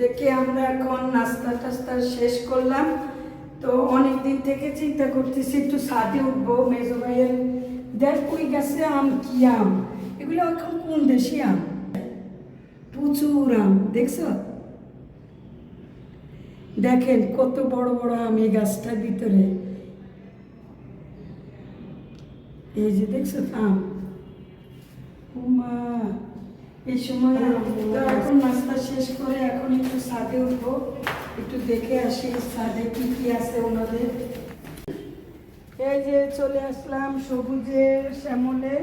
দেখি আমরা এখন নাস্তা টাস্তা শেষ করলাম। তো অনেক দিন থেকে চিন্তা করতেছি, একটু ছাদে উঠবো, মেজো ভাইয়ের দেখ ওই গাছে আম, কি আম? এগুলো এখন কোন দেশি আম? প্রচুর আম, দেখছ? দেখেন কত বড় বড় আম এই গাছটার ভিতরে। এই যে দেখছ আম? উমা! এই সময় তো এখন নাস্তা শেষ করে এখন একটু ছাদে উঠবো। একটু দেখে আসি ছাদে কি কি আছে ওনাদের। এই যে চলে আসলাম সবুজের শ্যামলে।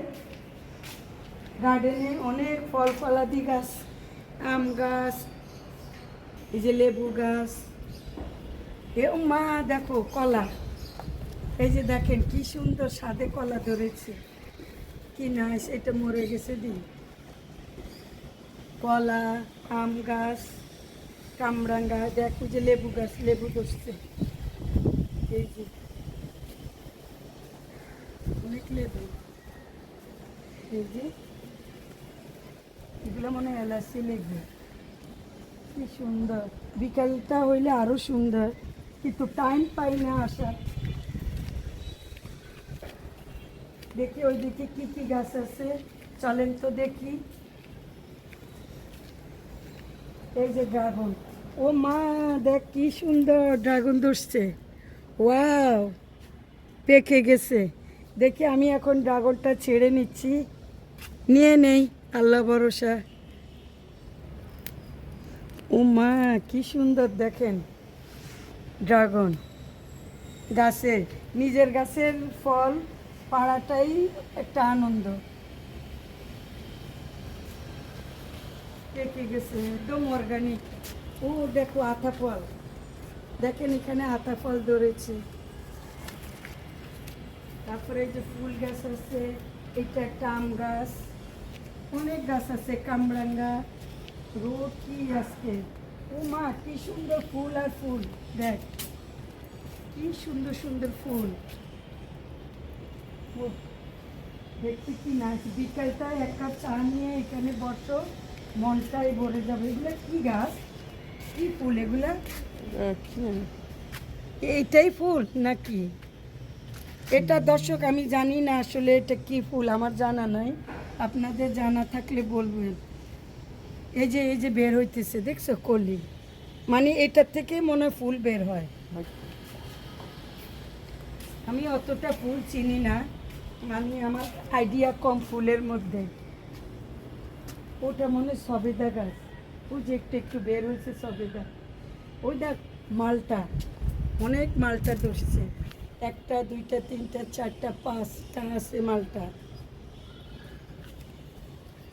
গার্ডেনে অনেক ফল ফলাদি গাছ, আম গাছ, এই যে লেবু গাছ। এ মা দেখো কলা। এই যে দেখেন কি সুন্দর সাদে কলা ধরেছে। কি না এটা মরে গেছে দিন। কলা, আম গাছ, কামরাঙ্গা, দেখো যে লেবু গাছ, লেবু ধরছে। এই যে, অনেক লেবু। এই যে, এগুলো মনে হয় এলাচি লেবু। কি সুন্দর। বিকালটা হইলে আরও সুন্দর, কিন্তু টাইম পাই না আসার। দেখি ওই দিকে কি কি গাছ আছে। চলেন তো দেখি। এই যে ড্রাগন ও মা, দেখ কি সুন্দর ড্রাগন ধরছে। ওয়াও, পেকে গেছে। দেখি আমি এখন ড্রাগনটা ছেড়ে নিচ্ছি। নিয়ে নেই, আল্লাহ ভরসা। ও মা, কি সুন্দর দেখেন ড্রাগন গাছের, নিজের গাছের ফল পাড়াটাই একটা আনন্দ। পেকে গেছে একদম অর্গানিক ও দেখো আতা ফল। দেখেন এখানে আতা ফল ধরেছে। তারপরে যে ফুল গাছ আছে, এটা একটা আম গাছ। অনেক গাছ আছে, কামরাঙ্গা, রোদ কি আজকে। ও মা, কি সুন্দর ফুল আর ফুল, দেখ। কি সুন্দর সুন্দর ফুল। দেখতে কি না বিকালটা এক কাপ চা নিয়ে এখানে বসো। মনটাই ভরে যাবে। এগুলো কি গাছ? কি ফুল এগুলা? এইটাই ফুল নাকি? এটা দর্শক, আমি জানি না আসলে এটা কি ফুল, আমার জানা নাই। আপনাদের জানা থাকলে বলবেন। এই যে এই যে বের হইতেছে, দেখছ কলি? মানে এটার থেকে মনে ফুল বের হয়। আমি অতটা ফুল চিনি না। মানে আমার আইডিয়া কম ফুলের মধ্যে। ওটা মনে সবেদা গাছ। ওই যে একটু একটু বের হয়েছে সবেদা। ওই দেখ, মালটা। অনেক মালটা ধরছে। একটা, দুইটা, তিনটা, চারটা, পাঁচটা আছে মালটা।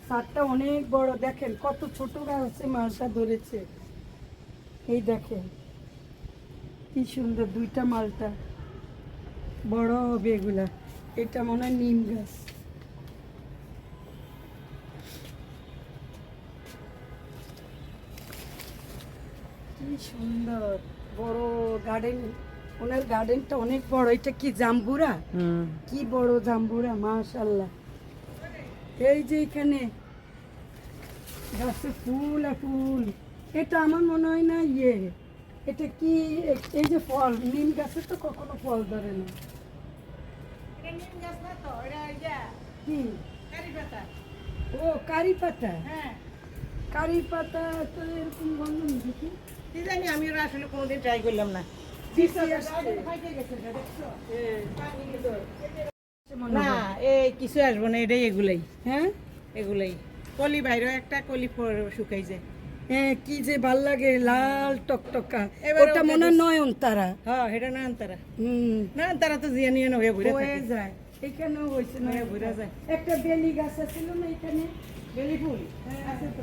সারটা অনেক বড়। দেখেন কত ছোট গাছে মালটা ধরেছে। এই দেখেন, কি সুন্দর দুইটা মালটা। বড় হবে এগুলা এটা মনে হয় নিম গাছ। কি সুন্দর। বড় গার্ডেন ওনার গার্ডেনটা অনেক বড়। এটা কি জাম্বুরা? কি বড় জাম্বুরা মাশাল্লাহ এই যে এখানে গাছে ফুল আর ফুল। এটা আমার মনে হয় না ইয়ে। এটা কি এই যে ফল নিম গাছে তো কখনো ফল ধরে না। কি? ও কারি পাতা? কারি পাতা তো এরকম গন্ধ দেখি কি জানি আমি ওরা আসলে কোনোদিন ট্রাই করলাম না। না। এই কিছু আসব না এটাই এগুলাই। হ্যাঁ? এগুলাই। কলি বাইরেও একটা কলি শুকাই যায় হ্যাঁ কি যে ভালো লাগে লাল টকটকা। ওটা মনে। নয়ন তারা হ্যাঁ এটা না তারা হুম। না তারা তো জিয়া নিয়ে হয়ে ঘুরে হয়ে যায়। এখানেও হয়েছে না। হয়ে ঘুরে যায়। একটা বেলি গাছ ছিল না এখানে বেলি ফুল? হ্যাঁ, আছে তো।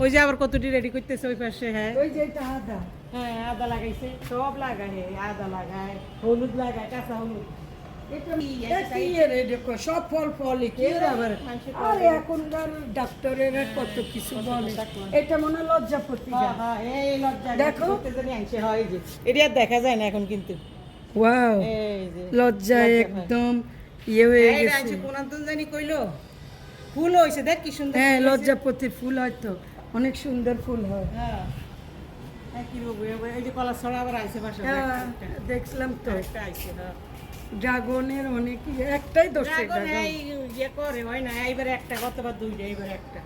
ওই যে আবার কতটি রেডি করতেছে ওই পাশে হ্যাঁ। ওই যে এটা আদা। হ্যাঁ আদা লাগাইছে। সব লাগায় হে, আদা লাগায় হলুদ লাগায় কাঁচা হলুদ। সব ফল আরে এখনকার ডাক্তারেরা কত কিছু বলে। এটা মনে লজ্জাপতি লজ্জা দেখো। করতে হয়। এটা যায় না এখন কিন্তু। ওয়াও এই একদম ইয়ে হয়ে গেছে। কোন জানি কইলো? ফুল হইছে দেখ কি সুন্দর হ্যাঁ। লজ্জাপতির ফুল হয়তো। অনেক সুন্দর ফুল হয়। হ্যাঁ। হ্যাঁ, হ্যাঁ, দেখলাম তো। হ্যাঁ। ড্রাগনের অনেক একটাই দোষে এই ইয়ে করে হয় না এইবার একটা গতবার দুইটা এইবার একটা।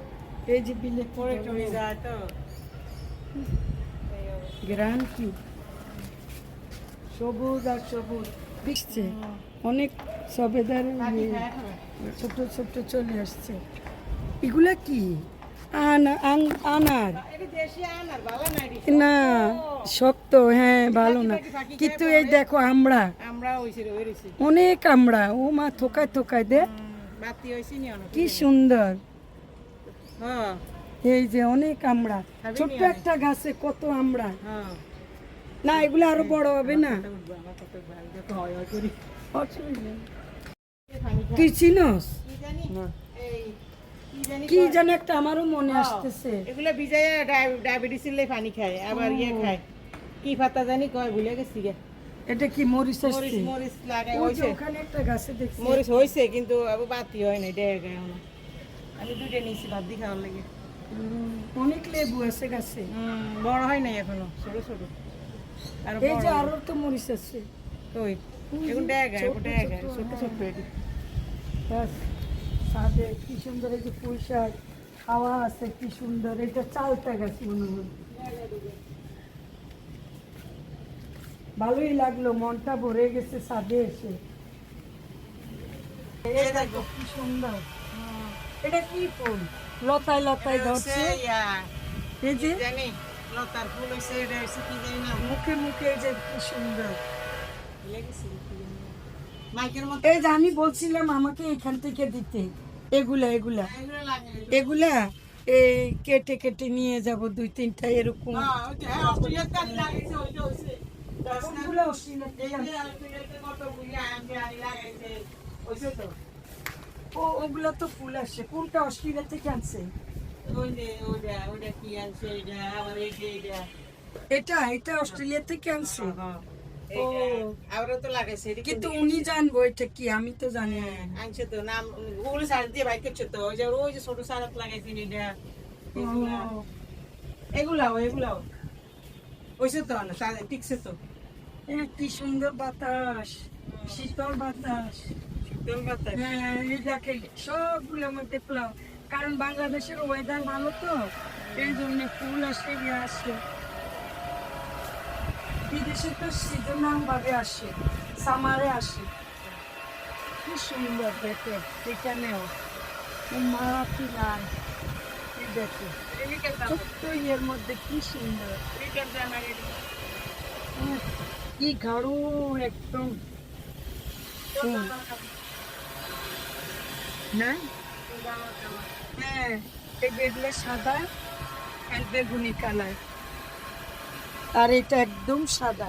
এই যে বিলে পরে টরে যায় তো। গ্রান কি সবুজ আর সবুজ। দিচ্ছে অনেক সবেদার ইয়ে, ছোট ছোট চলে আসছে। এগুলা কি? আনার না শক্ত হ্যাঁ ভালো না কিন্তু এই দেখো আমরা। অনেক আমরা ও মা থোকায় থোকায় দে নি। কি সুন্দর এই যে অনেক আমরা ছোট্ট একটা গাছে কত আমরা। না এগুলো আরও বড় হবে না। তুই চিনস? এই, কি জানি একটা আমারও মনে আসতেছে। এগুলো ভিজাইয়া ডায়- ডায়াবেটিস হলে পানি খায় আবার ইয়ে খায়। কি পাতা জানি কয় ভুলে গেছি গে। এটা কি মরিচ আসছে? মরিচ লাগায় হইছে। ওখানে একটা গাছে দেখছি। মরিচ হইছে কিন্তু আবার বাতি হয় না ডেয়ে গায়ে না আমি দুইটা নিয়েছি ভাত দিয়ে খাওয়ার লাগে। অনেক লেবু আছে গাছে। বড় হয় নাই এখনও ছোট ছোট। আর এই যে আরও তো মরিচ আছে। ওই এখন ডেয়ে গায়ে ছোট ছোট, ছোট ছাদে কি সুন্দর এই যে পুঁই শাক আছে কি সুন্দর এটা চালতা গাছ মনে হয়। ভালোই লাগল মনটা ভরে গেছে ছাদে এসে। কি সুন্দর। এটা কি ফুল? লতায় লতায় ধরছে। এই যে? জানি লতার ফুল এটা হইছে কি জানি না। মুখে মুখে যে কি সুন্দর। এই যে আমি বলছিলাম আমাকে এখান থেকে দিতে। এগুলা এগুলা। এগুলা এই কেটে কেটে নিয়ে যাব দুই তিনটা এরকম। হ্যাঁ হ্যাঁ ও ওগুলো তো ফুল আসছে। কোনটা থেকে আনছে? এটা এটা। অস্ট্রেলিয়া থেকে আনছে? হ্যাঁ। আবারও তো লাগাইছে কিন্তু উনি জানব এটা কি? আমি তো জানি আনছে তো নাম সার্চ দিয়ে বাইক করছে তো ওই যে ওই যে ছোট লাগাইছে এটা। এগুলাও এগুলাও। হইছে তো না সারা টিকছে তো। কি সুন্দর বাতাস শীতল বাতাস। শীতল বাতাস। হ্যাঁ সবগুলোর মধ্যে কারণ বাংলাদেশের ওয়েদার ভালো তো এই জন্য ফুল আসে আসে। বিদেশে তো সিজনাল ভাবে আসে সামারে আসে। কি সুন্দর দেখে, এখানেও। ইয়ের মধ্যে কি সুন্দর। কি একদম হ্যাঁ সাদা, আর বেগুনি কালার আর এটা একদম সাদা।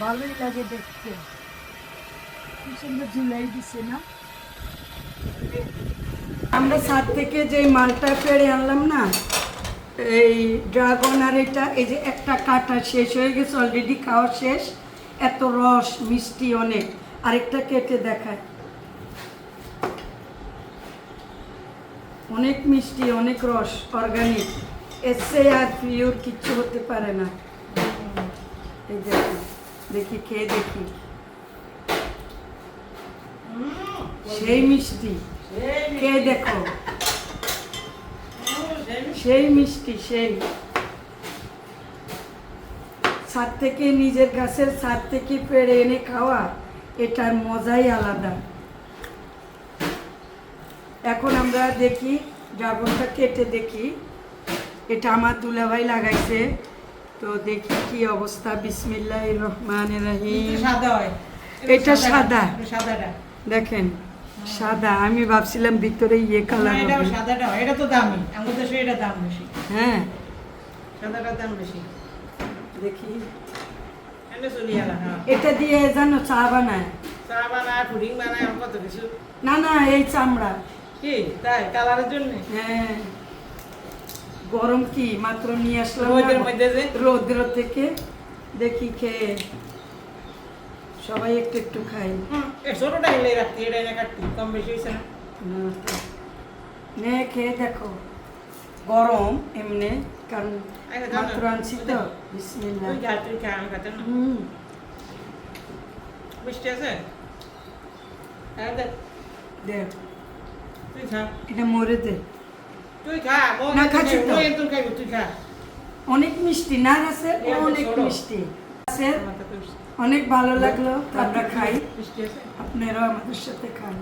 ভালোই লাগে দেখতে। কি সুন্দর ঝুলাই দিছে না? আমরা ছাদ থেকে যে মালটা পেড়ে আনলাম না, এই ড্রাগন আর এটা, এই যে একটা কাটা শেষ হয়ে গেছে অলরেডি খাওয়া শেষ। এত রস, মিষ্টি অনেক। আরেকটা কেটে দেখায়। অনেক মিষ্টি, অনেক রস অর্গানিক এসে আর পিওর কিচ্ছু হতে পারে না। এই দেখি দেখি, খেয়ে দেখি। সেই মিষ্টি, খেয়ে দেখো। সেই মিষ্টি, সেই। ছাদ থেকে নিজের গাছের ছাদ থেকে পেড়ে এনে খাওয়া, এটার মজাই আলাদা। এখন আমরা দেখি ড্রাগনটা কেটে দেখি। এটা আমার দুলাভাই লাগাইছে। তো দেখি কি অবস্থা। বিসমিল্লাহ রহমান রাহিম। এটা সাদা। সাদাটা। দেখেন সাদা। আমি ভাবছিলাম ভিতরে ইয়ে কালার হবে। সাদাটা হয়, এটা তো দামি। আমাদের দেশে এটা দাম বেশি। হ্যাঁ। সাদাটার দাম বেশি। দেখি। হ্যাঁ। এটা দিয়ে জানো চা বানায়। চা বানায় পুডিং বানায় কত কিছু? না না এই চামড়া। কি? তাই কালারের জন্য? হ্যাঁ। গরম কি? মাত্র নিয়ে আসলাম? রোদের মধ্যে যে? রৌদ্র থেকে। দেখি খেয়ে সবাই একটু একটু খাই। হুম, ছোটটা এলে রাখতি এটা এনে কাটতি কম বেশি হয়েছে না? নে খেয়ে দেখো। গরম এমনি কারণ মাত্র আনছি তো। বিসমিল্লাহ। হুম। মিষ্টি আছে? হ্যাঁ দেখ তুই খা। এটা মরে দে। তুই খা না, খাচ্ছি তো। তুই খাইবি তুই খা। অনেক মিষ্টি না আছে অনেক মিষ্টি। আছে। অনেক ভালো লাগল আমরা খাই। আপনারাও আমাদের সাথে খান।